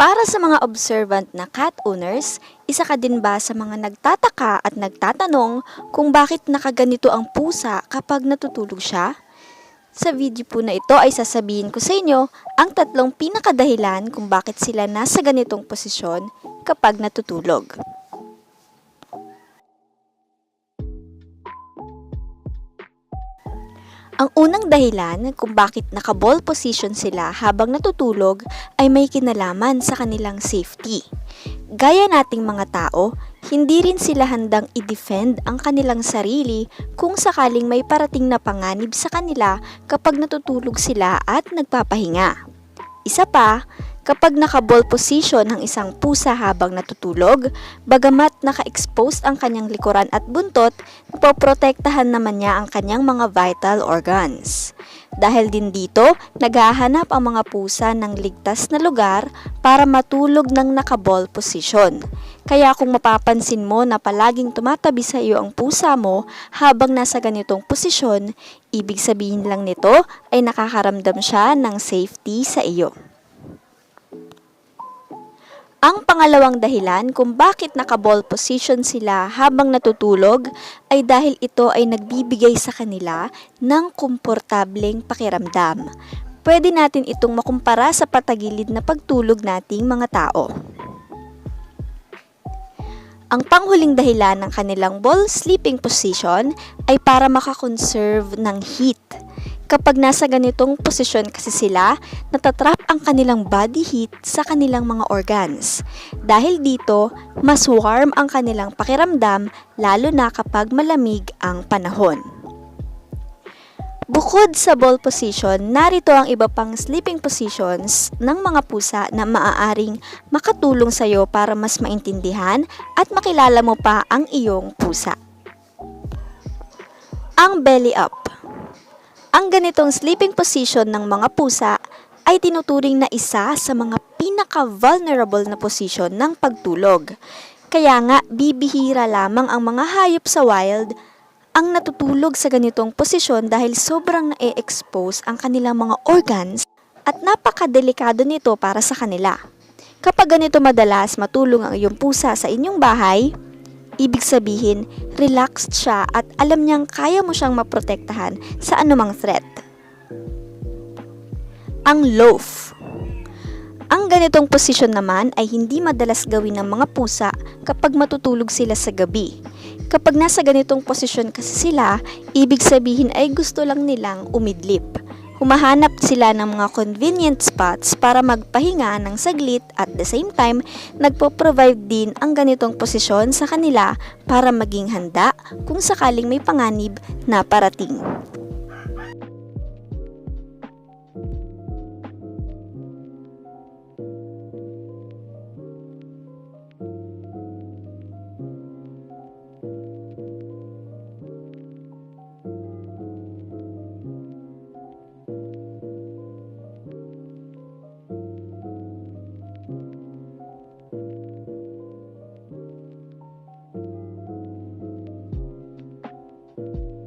Para sa mga observant na cat owners, isa ka din ba sa mga nagtataka at nagtatanong kung bakit nakaganito ang pusa kapag natutulog siya? Sa video po na ito ay sasabihin ko sa inyo ang tatlong pinakadahilan kung bakit sila nasa ganitong posisyon kapag natutulog. Ang unang dahilan kung bakit naka-ball position sila habang natutulog ay may kinalaman sa kanilang safety. Gaya nating mga tao, hindi rin sila handang i-defend ang kanilang sarili kung sakaling may parating na panganib sa kanila kapag natutulog sila at nagpapahinga. Isa pa, kapag naka-ball position ang isang pusa habang natutulog, bagamat naka-expose ang kanyang likuran at buntot, poprotektahan naman niya ang kanyang mga vital organs. Dahil din dito, naghahanap ang mga pusa ng ligtas na lugar para matulog ng naka-ball position. Kaya kung mapapansin mo na palaging tumatabi sa iyo ang pusa mo habang nasa ganitong posisyon, ibig sabihin lang nito ay nakakaramdam siya ng safety sa iyo. Ang pangalawang dahilan kung bakit naka-ball position sila habang natutulog ay dahil ito ay nagbibigay sa kanila ng komportableng pakiramdam. Pwede natin itong makumpara sa patagilid na pagtulog nating mga tao. Ang panghuling dahilan ng kanilang ball sleeping position ay para makakonserve ng heat. Kapag nasa ganitong posisyon kasi sila, natatrap ang kanilang body heat sa kanilang mga organs. Dahil dito, mas warm ang kanilang pakiramdam lalo na kapag malamig ang panahon. Bukod sa ball position, narito ang iba pang sleeping positions ng mga pusa na maaaring makatulong sa iyo para mas maintindihan at makilala mo pa ang iyong pusa. Ang belly up. Ang ganitong sleeping position ng mga pusa ay tinuturing na isa sa mga pinaka-vulnerable na position ng pagtulog. Kaya nga, bibihira lamang ang mga hayop sa wild ang natutulog sa ganitong posisyon dahil sobrang na-expose ang kanilang mga organs at napakadelikado nito para sa kanila. Kapag ganito madalas matulong ang iyong pusa sa inyong bahay, ibig sabihin, relaxed siya at alam niyang kaya mo siyang maprotektahan sa anumang threat. Ang loaf. Ang ganitong posisyon naman ay hindi madalas gawin ng mga pusa kapag matutulog sila sa gabi. Kapag nasa ganitong posisyon kasi sila, ibig sabihin ay gusto lang nilang umidlip. Humahanap sila ng mga convenient spots para magpahinga ng saglit at the same time, nagpo-provide din ang ganitong posisyon sa kanila para maging handa kung sakaling may panganib na parating.